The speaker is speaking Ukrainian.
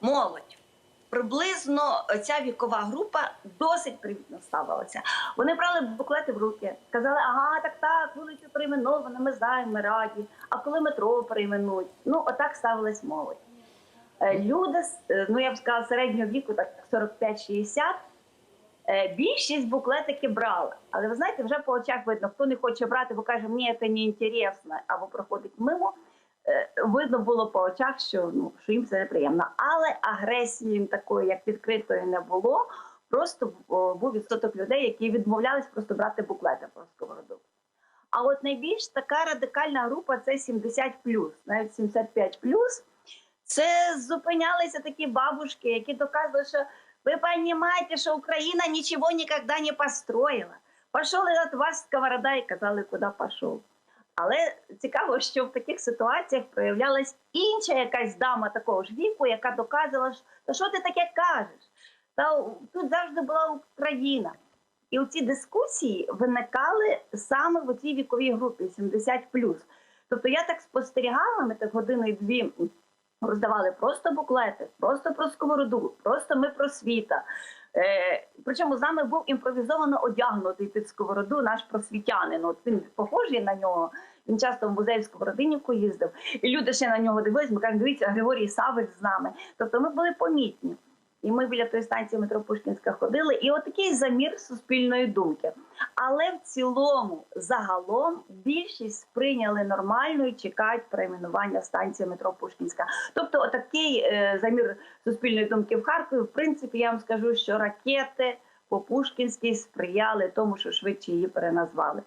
молодь. Приблизно ця вікова група досить привітно ставилася. Вони брали буклети в руки, казали, ага, так так, вулицю перейменовано, ми знаємо, ми раді. А коли метро перейменують, ну отак ставилась молодь. Е, Люди, е, ну я б сказала, середнього віку, так 45-60, е, більшість буклетики брали. Але ви знаєте, вже по очах видно, хто не хоче брати, бо каже, мені це не інтересно, або проходить мимо. Е, Видно було по очах, що ну що їм це неприємно. Але агресії такої, як відкритої, не було. Просто був відсоток людей, які відмовлялись просто брати буклети про сковороду. А от найбільш така радикальна група це 70 навіть 75 Це зупинялися такі бабушки, які доказували, що ви розумієте, що Україна нічого ніколи не построїла. Пішов від вас сковорода і казали, куди пішов. Але цікаво, що в таких ситуаціях проявлялась інша якась дама такого ж віку, яка доказувала, що що ти таке кажеш? Та тут завжди була Україна. І ці дискусії виникали саме в цій віковій групі 70 Тобто я так спостерігала, ми так годину і дві роздавали просто буклети, просто про сковороду, просто ми про світа. Е, причому з нами був імпровізовано одягнутий під сковороду наш просвітянин. От він похожий на нього. Він часто в музей в Сковородинівку їздив, і люди ще на нього дивились. Ми кажемо, дивіться, Григорій Савель з нами. Тобто ми були помітні. І ми біля тої станції метро Пушкінська ходили, і отакий замір суспільної думки. Але в цілому, загалом, більшість сприйняли нормально і чекають перейменування станції метро Пушкінська. Тобто, отакий е, замір суспільної думки в Харкові, в принципі, я вам скажу, що ракети по Пушкінській сприяли тому, що швидше її переназвали.